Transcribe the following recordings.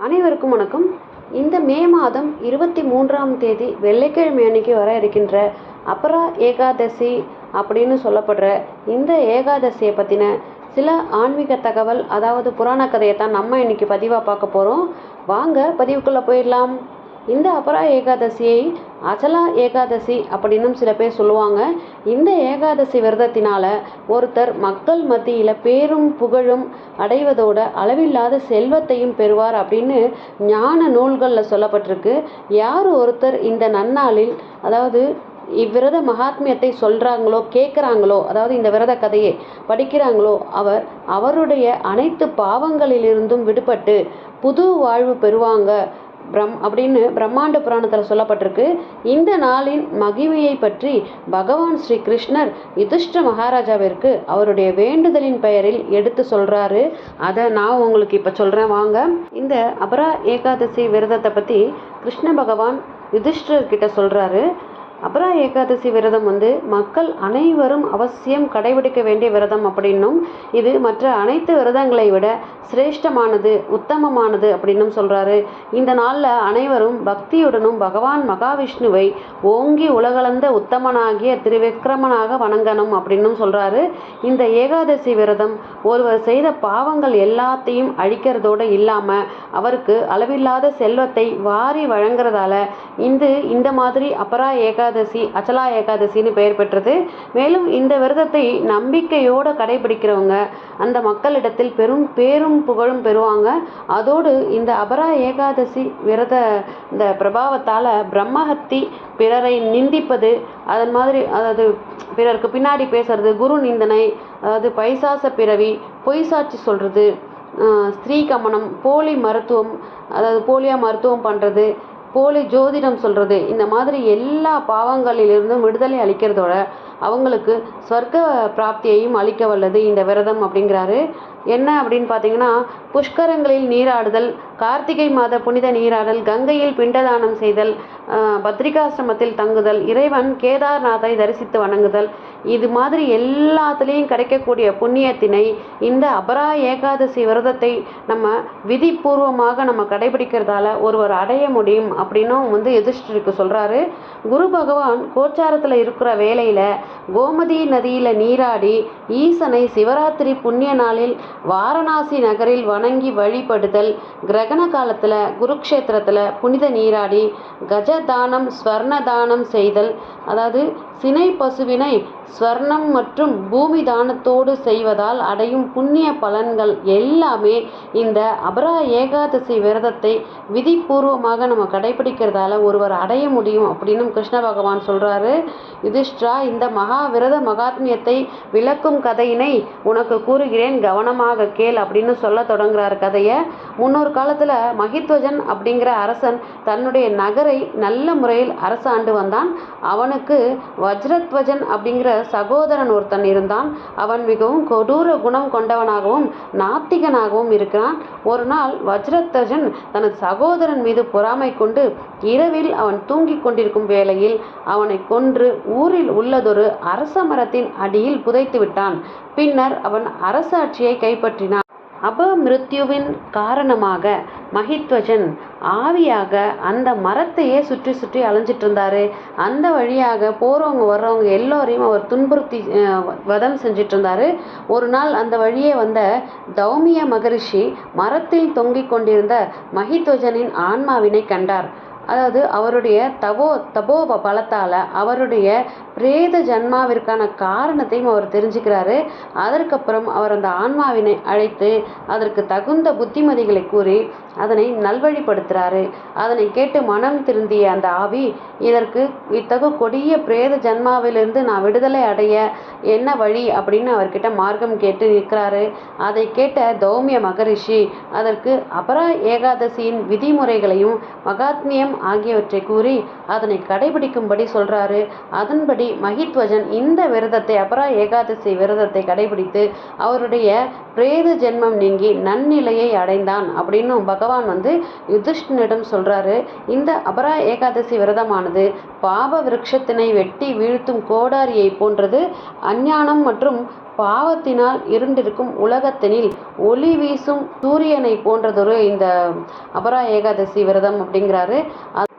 அனைவருக்கும் வணக்கம். இந்த மே மாதம் இருபத்தி மூன்றாம் தேதி வெள்ளிக்கிழமை அன்னைக்கு வர இருக்கின்ற அபரா ஏகாதசி அப்படின்னு சொல்லப்படுற இந்த ஏகாதசியை பற்றின சில ஆன்மீக தகவல் அதாவது புராண கதையை தான் நம்ம இன்னைக்கு பதிவாக பார்க்க போகிறோம் வாங்க பதிவுக்குள்ளே போயிடலாம். இந்த அபரா ஏகாதசியை அச்சலா ஏகாதசி அப்படின்னும் சில பேர் சொல்லுவாங்க. இந்த ஏகாதசி விரதத்தினால ஒருத்தர் மக்கள் மத்தியில் பேரும் புகழும் அடைவதோட அளவில்லாத செல்வத்தையும் பெறுவார் அப்படின்னு ஞான நூல்களில் சொல்லப்பட்டிருக்கு. யார் ஒருத்தர் இந்த நன்னாளில் அதாவது இவ்விரத மகாத்மியத்தை சொல்கிறாங்களோ கேட்குறாங்களோ அதாவது இந்த விரத கதையை படிக்கிறாங்களோ அவர் அவருடைய அனைத்து பாவங்களிலிருந்தும் விடுபட்டு புது வாழ்வு பெறுவாங்க. பிரம் அப்படின்னு பிரம்மாண்ட புராணத்தில் சொல்லப்பட்டிருக்கு. இந்த நாளின் மகிமையை பற்றி பகவான் ஸ்ரீ கிருஷ்ணர் யுதிஷ்ட மகாராஜாவிற்கு அவருடைய வேண்டுதலின் பெயரில் எடுத்து சொல்கிறாரு அதை நான் உங்களுக்கு இப்போ சொல்கிறேன் வாங்க. இந்த அபரா ஏகாதசி விரதத்தை பற்றி கிருஷ்ண பகவான் யுதிஷ்டர்கிட்ட சொல்கிறாரு அபரா ஏகாதசி விரதம் வந்து மக்கள் அனைவரும் அவசியம் கடைபிடிக்க வேண்டிய விரதம் அப்படின்னும் இது மற்ற அனைத்து விரதங்களை விட சிரேஷ்டமானது உத்தமமானது அப்படின்னும் சொல்கிறாரு இந்த நாளில் அனைவரும் பக்தியுடனும் பகவான் மகாவிஷ்ணுவை ஓங்கி உலகளந்த உத்தமனாகிய திருவிக்ரமனாக வணங்கணும் அப்படின்னும் சொல்கிறாரு இந்த ஏகாதசி விரதம் ஒருவர் செய்த பாவங்கள் எல்லாத்தையும் அழிக்கிறதோடு இல்லாமல் அவருக்கு அளவில்லாத செல்வத்தை வாரி வழங்குறதால இந்த இந்த மாதிரி அபரா ஏகாதசி அச்சலா ஏகாதசின்னு பெயர் பெற்றது. மேலும் இந்த விரதத்தை நம்பிக்கையோடு கடைபிடிக்கிறவங்க அந்த மக்களிடத்தில் பெரும் பேரும் புகழும் பெறுவாங்க. அதோடு இந்த அபரா ஏகாதசி விரத இந்த பிரபாவத்தால் பிரம்மஹத்தி பிறரை நிந்திப்பது அதன் மாதிரி அதாவது பிறருக்கு பின்னாடி பேசுறது குரு நிந்தனை அதாவது பைசாச பிறவி பொய் சாட்சி சொல்கிறது ஸ்திரீ கமனம் போலி மருத்துவம் அதாவது போலியாக மருத்துவம் பண்ணுறது போலி ஜோதிடம் சொல்கிறது இந்த மாதிரி எல்லா பாவங்களிலிருந்தும் விடுதலை அளிக்கிறதோட அவங்களுக்கு சொர்க்க பிராப்தியையும் அளிக்க வல்லது இந்த விரதம் அப்படிங்கிறாரு. என்ன அப்படின்னு பார்த்தீங்கன்னா புஷ்கரங்களில் நீராடுதல் கார்த்திகை மாத புனித நீராடல் கங்கையில் பிண்டதானம் செய்தல் பத்ரிகாசிரமத்தில் தங்குதல் இறைவன் கேதார்நாத்தை தரிசித்து வணங்குதல் இது மாதிரி எல்லாத்துலேயும் கிடைக்கக்கூடிய புண்ணியத்தினை இந்த அபரா ஏகாதசி விரதத்தை நம்ம விதிபூர்வமாக நம்ம கடைபிடிக்கிறதால ஒருவர் அடைய முடியும் அப்படின்னும் வந்து எதிர்ஷ்டருக்கு சொல்கிறாரு குரு பகவான் கோச்சாரத்தில் இருக்கிற வேலையில் கோமதி நதியில் நீராடி ஈசனை சிவராத்திரி புண்ணிய நாளில் வாரணாசி நகரில் வணங்கி வழிபடுதல் கிரகண காலத்தில் குருக்ஷேத்திரத்தில் புனித நீராடி கஜதானம் ஸ்வர்ண தானம் செய்தல் அதாவது சினை பசுவினை ஸ்வர்ணம் மற்றும் பூமி தானத்தோடு செய்வதால் அடையும் புண்ணிய பலன்கள் எல்லாமே இந்த அபரா ஏகாதசி விரதத்தை விதிபூர்வமாக நம்ம கடைபிடிக்கிறதால ஒருவர் அடைய முடியும் அப்படின்னு கிருஷ்ண பகவான் சொல்கிறாரு யுதிஷ்டா இந்த மகா விரத மகாத்மியத்தை விளக்கும் கதையினை உனக்கு கூறுகிறேன் கவனமாக கேள் அப்படின்னு சொல்ல தொடங்குறார் கதையை. முன்னொரு காலத்தில் மகித்வஜன் அப்படிங்கிற அரசன் தன்னுடைய நகரை நல்ல முறையில் அரசாண்டு வந்தான். அவனுக்கு வஜ்ரத்வஜன் அப்படிங்கிற சகோதரன் ஒருத்தன் இருந்தான். அவன் மிகவும் கொடூர குணம் கொண்டவனாகவும் நாத்திகனாகவும் இருக்கிறான். ஒரு நாள் வஜ்ரத்வஜன் தனது சகோதரன் மீது பொறாமை கொண்டு இரவில் அவன் தூங்கிக் கொண்டிருக்கும் வேளையில் அவனை கொன்று ஊரில் உள்ளதொரு அரச மரத்தின் அடியில் புதைத்து விட்டான். பின்னர் அவன் அரசாட்சியை கைப்பற்றினான். அபமிருத்யுவின் காரணமாக மகித்வஜன் ஆவியாக அந்த மரத்தையே சுற்றி சுற்றி அலைஞ்சிட்டு இருந்தாரு அந்த வழியாக போகிறவங்க வர்றவங்க எல்லோரையும் அவர் துன்புறுத்தி வதம் செஞ்சிட்டு இருந்தாரு ஒரு நாள் அந்த வழியே வந்த தௌமிய மகரிஷி மரத்தில் தொங்கிக் கொண்டிருந்த மகித்வஜனின் ஆன்மாவினை கண்டார். அதாவது அவருடைய தவோ தபோ பலத்தால் அவருடைய பிரேத ஜன்மாவிற்கான காரணத்தையும் அவர் தெரிஞ்சுக்கிறாரு. அதற்கப்புறம் அவர் அந்த ஆன்மாவினை அழைத்து அதற்கு தகுந்த புத்திமதிகளை கூறி அதனை நல்வழிப்படுத்துகிறாரு அதனை கேட்டு மனம் திருந்திய அந்த ஆவி இதற்கு இத்தகு கொடிய பிரேத ஜன்மாவிலிருந்து நான் விடுதலை அடைய என்ன வழி? அப்படின்னு அவர்கிட்ட மார்க்கம் கேட்டு நிற்கிறாரு. அதை கேட்ட தௌமிய மகரிஷி அதற்கு அபரா ஏகாதசியின் விதிமுறைகளையும் மகாத்மியம் ஆகியவற்றை கூறி அதனை கடைபிடிக்கும்படி சொல்றாரு. அதன்படி மகித்வஜன் இந்த விரதத்தை அபரா ஏகாதசி விரதத்தை கடைபிடித்து அவருடைய பிரேத ஜென்மம் நீங்கி நன்னிலையை அடைந்தான் அப்படின்னும் பகவான் வந்து யுதிஷ்டனிடம் சொல்றாரு. இந்த அபரா ஏகாதசி விரதமானது பாப விருட்சத்தினை வெட்டி வீழ்த்தும் கோடாரியை போன்றது அஞ்ஞானம் மற்றும் பாவத்தினால் இருண்டிருக்கும் உலகத்தினில் ஒளி வீசும் சூரியனை போன்றதொரு இந்த அபரா ஏகாதசி விரதம் அப்படிங்கிறாரு.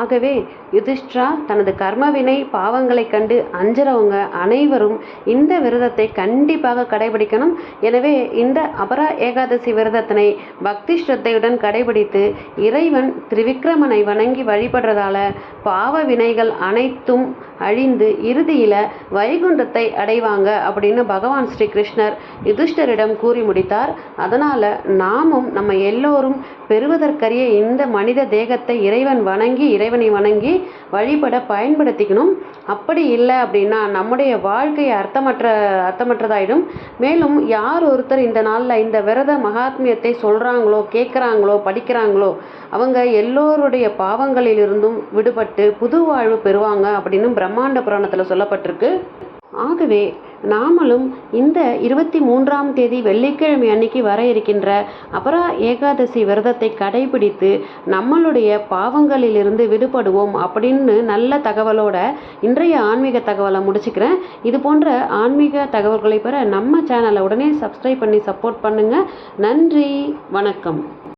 ஆகவே யுதிஷ்டிரா தனது கர்மவினை பாவங்களைக் கண்டு அஞ்சுறவங்க அனைவரும் இந்த விரதத்தை கண்டிப்பாக கடைபிடிக்கணும். எனவே இந்த அபரா ஏகாதசி விரதத்தினை பக்தி ஸ்ரத்தையுடன் கடைபிடித்து இறைவன் திரிவிக்ரமனை வணங்கி வழிபடுறதால பாவ வினைகள் அனைத்தும் அழிந்து இறுதியில் வைகுண்டத்தை அடைவாங்க அப்படின்னு பகவான் ஸ்ரீ கிருஷ்ணர் யுதிஷ்டரிடம் கூறி முடித்தார். அதனால் நாமும் நம்ம எல்லோரும் பெறுவதற்கரிய இந்த மனித தேகத்தை இறைவன் வணங்கி இறைவனை வணங்கி வழிபட பயன்படுத்திக்கணும். அப்படி இல்லை அப்படின்னா நம்முடைய வாழ்க்கை அர்த்தமற்ற அர்த்தமற்றதாயிடும். மேலும் யார் ஒருத்தர் இந்த நாளில் இந்த விரத மகாத்மியத்தை சொல்கிறாங்களோ கேட்குறாங்களோ படிக்கிறாங்களோ அவங்க எல்லோருடைய பாவங்களிலிருந்தும் விடுபட்டு புது வாழ்வு பெறுவாங்க அப்படின்னு பிரம்மாண்ட புராணத்தில் சொல்லப்பட்டிருக்கு. ஆகவே நாமளும் இந்த இருபத்தி மூன்றாம் தேதி வெள்ளிக்கிழமை அன்னைக்கு வர இருக்கின்ற அபரா ஏகாதசி விரதத்தை கடைபிடித்து நம்மளுடைய பாவங்களிலிருந்து விடுபடுவோம் அப்படின்னு நல்ல தகவலோட இன்றைய ஆன்மீக தகவலை முடிச்சுக்கிறேன். இது போன்ற ஆன்மீக தகவல்களை பெற நம்ம சேனலை உடனே சப்ஸ்கிரைப் பண்ணி சப்போர்ட் பண்ணுங்கள் நன்றி வணக்கம்.